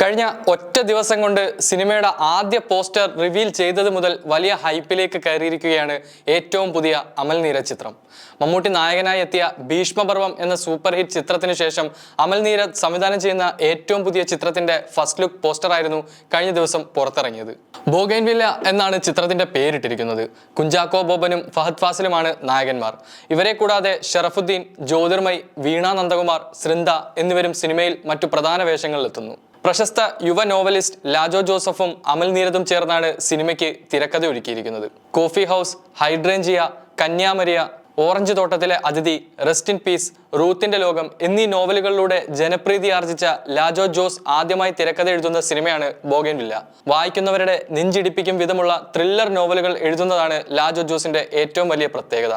കഴിഞ്ഞ ഒറ്റ ദിവസം കൊണ്ട് സിനിമയുടെ ആദ്യ പോസ്റ്റർ റിവീൽ ചെയ്തത് മുതൽ വലിയ ഹൈപ്പിലേക്ക് കയറിയിരിക്കുകയാണ് ഏറ്റവും പുതിയ അമൽ നീര ചിത്രം. മമ്മൂട്ടി നായകനായി എത്തിയ ഭീഷ്മപർവം എന്ന സൂപ്പർ ഹിറ്റ് ചിത്രത്തിന് ശേഷം അമൽ നീര സംവിധാനം ചെയ്യുന്ന ഏറ്റവും പുതിയ ചിത്രത്തിന്റെ ഫസ്റ്റ് ലുക്ക് പോസ്റ്റർ ആയിരുന്നു കഴിഞ്ഞ ദിവസം പുറത്തിറങ്ങിയത്. ബോഗൈൻവില്ല എന്നാണ് ചിത്രത്തിന്റെ പേരിട്ടിരിക്കുന്നത്. കുഞ്ചാക്കോ ബോബനും ഫഹദ് ഫാസിലുമാണ് നായകന്മാർ. ഇവരെ കൂടാതെ ഷറഫുദ്ദീൻ ജ്യോതിർമയ് വീണാ നന്ദകുമാർ സൃന്ദ എന്നിവരും സിനിമയിൽ മറ്റു പ്രധാന വേഷങ്ങളിലെത്തുന്നു. പ്രശസ്ത യുവ നോവലിസ്റ്റ് ലാജോ ജോസഫും അമൽ നീരദും ചേർന്നാണ് സിനിമയ്ക്ക് തിരക്കഥ ഒരുക്കിയിരിക്കുന്നത്. Coffee house hydrangea Kanyamariya orange തോട്ടത്തിലെ അതിഥി റെസ്റ്റ് ഇൻ പീസ് റൂത്തിന്റെ ലോകം എന്നീ നോവലുകളിലൂടെ ജനപ്രീതി ആർജിച്ച ലാജോ ജോസ് ആദ്യമായി തിരക്കഥ എഴുതുന്ന സിനിമയാണ് ബോഗൻവില്ല. വായിക്കുന്നവരുടെ നെഞ്ചിടിപ്പിക്കും വിധമുള്ള ത്രില്ലർ നോവലുകൾ എഴുതുന്നതാണ് ലാജോ ജോസിന്റെ ഏറ്റവും വലിയ പ്രത്യേകത.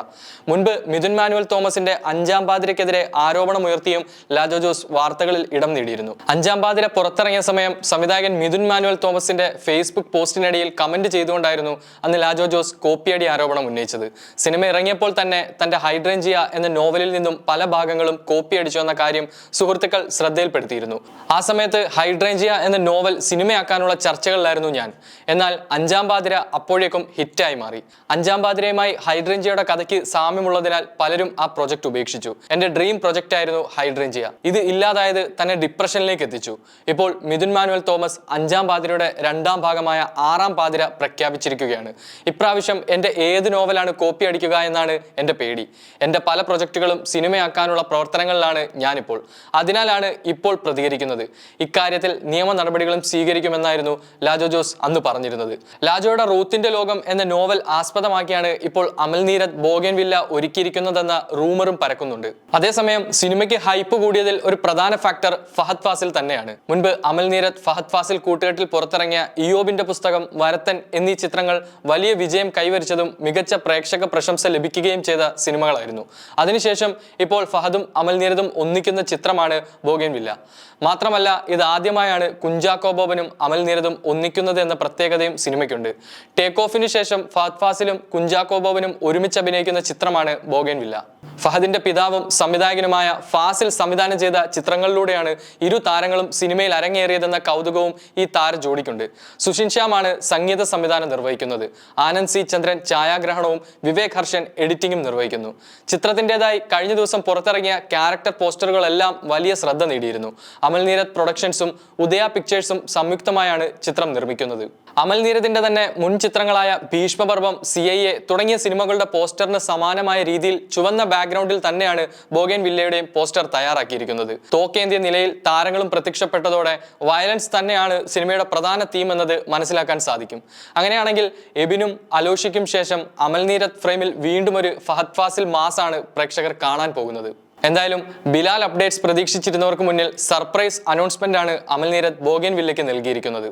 മുൻപ് മിഥുൻ മാനുവൽ തോമസിന്റെ അഞ്ചാം പാതിരക്കെതിരെ ആരോപണമുയർത്തിയും ലാജോ ജോസ് വാർത്തകളിൽ ഇടം നേടിയിരുന്നു. അഞ്ചാം പാതിര പുറത്തിറങ്ങിയ സമയം സംവിധായകൻ മിഥുൻ മാനുവൽ തോമസിന്റെ ഫേസ്ബുക്ക് പോസ്റ്റിനിടയിൽ കമന്റ് ചെയ്തുകൊണ്ടായിരുന്നു അന്ന് ലാജോ ജോസ് കോപ്പിയടി ആരോപണം ഉന്നയിച്ചത്. സിനിമ ഇറങ്ങിയപ്പോൾ തന്നെ തന്റെ ഹൈഡ്രേഞ്ചിയ എന്ന നോവലിൽ നിന്നും പല ഭാഗങ്ങളും കോപ്പി അടിച്ചു എന്ന കാര്യം സുഹൃത്തുക്കൾ ശ്രദ്ധയിൽപ്പെടുത്തിയിരുന്നു. ആ സമയത്ത് ഹൈഡ്രേഞ്ചിയ എന്ന നോവൽ സിനിമയാക്കാനുള്ള ചർച്ചകളിലായിരുന്നു ഞാൻ. എന്നാൽ അഞ്ചാം പാതിര അപ്പോഴേക്കും ഹിറ്റായി മാറി. അഞ്ചാം പാതിരയുമായി ഹൈഡ്രേഞ്ചിയയുടെ കഥയ്ക്ക് സാമ്യമുള്ളതിനാൽ പലരും ആ പ്രൊജക്ട് ഉപേക്ഷിച്ചു. എന്റെ ഡ്രീം പ്രൊജക്റ്റ് ആയിരുന്നു ഹൈഡ്രേഞ്ചിയ. ഇത് ഇല്ലാതായത് തന്നെ ഡിപ്രഷനിലേക്ക് എത്തിച്ചു. ഇപ്പോൾ മിഥുൻ മാനുവൽ തോമസ് അഞ്ചാം പാതിരയുടെ രണ്ടാം ഭാഗമായ ആറാം പാതിര പ്രഖ്യാപിച്ചിരിക്കുകയാണ്. ഇപ്രാവശ്യം എന്റെ ഏത് നോവലാണ് കോപ്പി അടിക്കുക എന്നാണ് എന്റെ പേടി. എന്റെ പല പ്രൊജക്റ്റുകളും സിനിമയാക്കാനുള്ള പ്രവർത്തനങ്ങളിലാണ് ഞാനിപ്പോൾ. അതിനാലാണ് ഇപ്പോൾ പ്രതികരിക്കുന്നത്. ഇക്കാര്യത്തിൽ നിയമ നടപടികളും സ്വീകരിക്കുമെന്നായിരുന്നു ലാജോ ജോസ് അന്ന് പറഞ്ഞിരുന്നത്. ലാജോയുടെ റൂത്തിന്റെ ലോകം എന്ന നോവൽ ആസ്പദമാക്കിയാണ് ഇപ്പോൾ അമൽ നീരദ് ബോഗൻവില്ല ഒരുക്കിയിരിക്കുന്നതെന്ന റൂമറും പരക്കുന്നുണ്ട്. അതേസമയം സിനിമയ്ക്ക് ഹൈപ്പ് കൂടിയതിൽ ഒരു പ്രധാന ഫാക്ടർ ഫഹദ് ഫാസിൽ തന്നെയാണ്. മുൻപ് അമൽ നീരത് ഫഹദ് ഫാസിൽ കൂട്ടുകെട്ടിൽ പുറത്തിറങ്ങിയ ഇയോബിന്റെ പുസ്തകം വരത്തൻ എന്നീ ചിത്രങ്ങൾ വലിയ വിജയം കൈവരിച്ചതും മികച്ച പ്രേക്ഷക പ്രശംസ ലഭിക്കുകയും ചെയ്ത സിനിമകളായിരുന്നു. അതിനുശേഷം ഇപ്പോൾ ഫഹദും അമൽ നീരദും ഒന്നിക്കുന്ന ചിത്രമാണ് ബോഗൻവില്ല മാത്രമല്ല ഇത് ആദ്യമായാണ് കുഞ്ചാക്കോ ബോബനും അമൽ നീരദും ഒന്നിക്കുന്നത് എന്ന പ്രത്യേകതയും സിനിമയ്ക്കുണ്ട്. ടേക്ക് ഓഫിന് ശേഷം ഫഹദ് ഫാസിലും കുഞ്ചാക്കോ ബോബനും ഒരുമിച്ച് അഭിനയിക്കുന്ന ചിത്രമാണ് ബോഗൻവില്ല ഫഹദിന്റെ പിതാവും സംവിധായകനുമായ ഫാസിൽ സംവിധാനം ചെയ്ത ചിത്രങ്ങളിലൂടെയാണ് ഇരു താരങ്ങളും സിനിമയിൽ അരങ്ങേറിയതെന്ന കൗതുകവും ഈ താര ജോഡിക്കുണ്ട്. സുഷിൻ ശ്യാമാണ് സംഗീത സംവിധാനം നിർവഹിക്കുന്നത്. ആനന്ദ് സി ചന്ദ്രൻ ഛായാഗ്രഹണവും വിവേക് ഹർഷൻ എഡിറ്റിംഗും നിർവഹിക്കുന്നു. ചിത്രത്തിന്റെതായി കഴിഞ്ഞ ദിവസം പുറത്തിറങ്ങിയ ക്യാരക്ടർ പോസ്റ്ററുകളെല്ലാം വലിയ ശ്രദ്ധ നേടിയിരുന്നു. അമൽ നീരദ് പ്രൊഡക്ഷൻസും ഉദയ പിക്ചേഴ്സും സംയുക്തമായാണ് ചിത്രം നിർമ്മിക്കുന്നത്. അമൽ നീരദിന്റെ തന്നെ മുൻ ചിത്രങ്ങളായ ഭീഷ്മപർവം സി ഐ എ തുടങ്ങിയ സിനിമകളുടെ പോസ്റ്ററിന് സമാനമായ രീതിയിൽ ചുവന്ന ബാക്ക്ഗ്രൗണ്ടിൽ തന്നെയാണ് ബോഗൻ വില്ലയുടെയും പോസ്റ്റർ തയ്യാറാക്കിയിരിക്കുന്നത്. തോക്കേന്ത്യ നിലയിൽ താരങ്ങളും പ്രത്യക്ഷപ്പെട്ടതോടെ വയലൻസ് തന്നെയാണ് സിനിമയുടെ പ്രധാന തീം എന്നത് മനസ്സിലാക്കാൻ സാധിക്കും. അങ്ങനെയാണെങ്കിൽ എബിനും അലോഷിക്കും ശേഷം അമൽ നീരദ് ഫ്രെയിമിൽ വീണ്ടും ഒരു ഫഹദ് ഫാസിൽ മാസാണ് പ്രേക്ഷകർ കാണാൻ പോകുന്നത്. എന്തായാലും ബിലാൽ അപ്ഡേറ്റ്സ് പ്രതീക്ഷിച്ചിരുന്നവർക്ക് മുന്നിൽ സർപ്രൈസ് അനൗൺസ്മെന്റ് ആണ് അമൽ നീരത് ബോഗൻ വില്ലയ്ക്ക് നൽകിയിരിക്കുന്നത്.